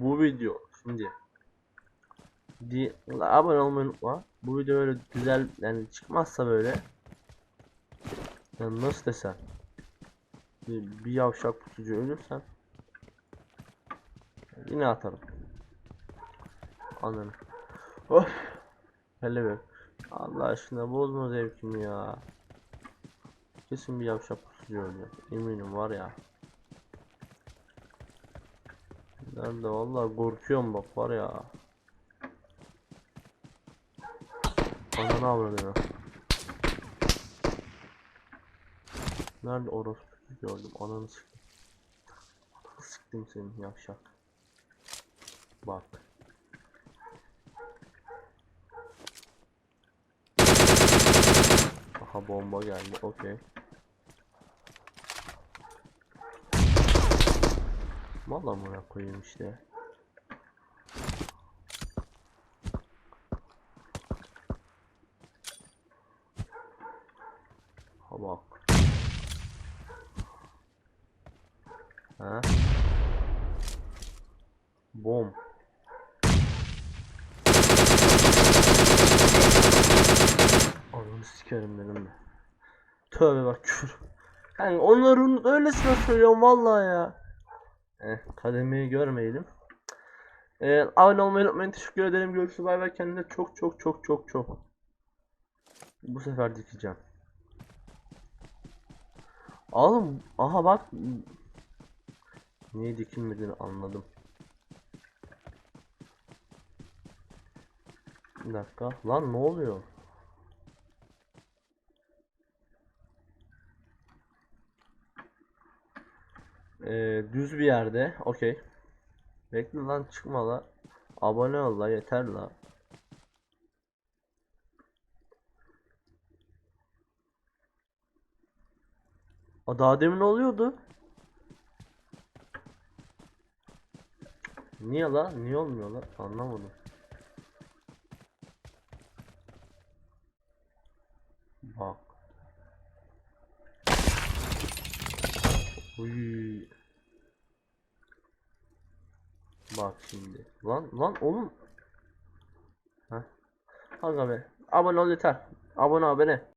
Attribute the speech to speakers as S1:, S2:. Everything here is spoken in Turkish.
S1: bu video şimdi di abone olmayı unutma. Bu video öyle güzel yani çıkmazsa böyle yani nasıl desem bir, bir yavşak pusucu ölürsen yine atarım. Anladım. Of. Hele be. Allah aşkına bozma zevkimi ya. Kesin bir yavşak pusucu öldü. Eminim var ya. Nerede vallahi korkuyorum bak var ya. Ananı avradını. Nerede orospu gördüm ananı sıktım. Ananı sıktım senin yavşak. Bak. Aha bomba geldi okey. Valla amına koyayım işte. Ha bak. Ha? Bom. Ananı sikerim benim de. Tövbe bak küfür. Yani onların öylesine söylüyorum vallahi ya. Eh, kademeyi görmeyelim. Ee, abone olmayı unutmayın. Teşekkür ederim. Görüşürüz. Bay bay. Kendine çok çok çok çok çok. Bu sefer dikeceğim. Oğlum aha bak. Niye dikilmediğini anladım. Bir dakika. Lan ne oluyor? Ee, düz bir yerde. Okey. Bekle lan çıkma la. Abone ol la yeter la. Aa, daha demin oluyordu. Niye la? Niye olmuyor la? Anlamadım. Bak. Uy. Bak şimdi. Lan lan oğlum. Heh. Aga be. Abone ol yeter. Abone abone.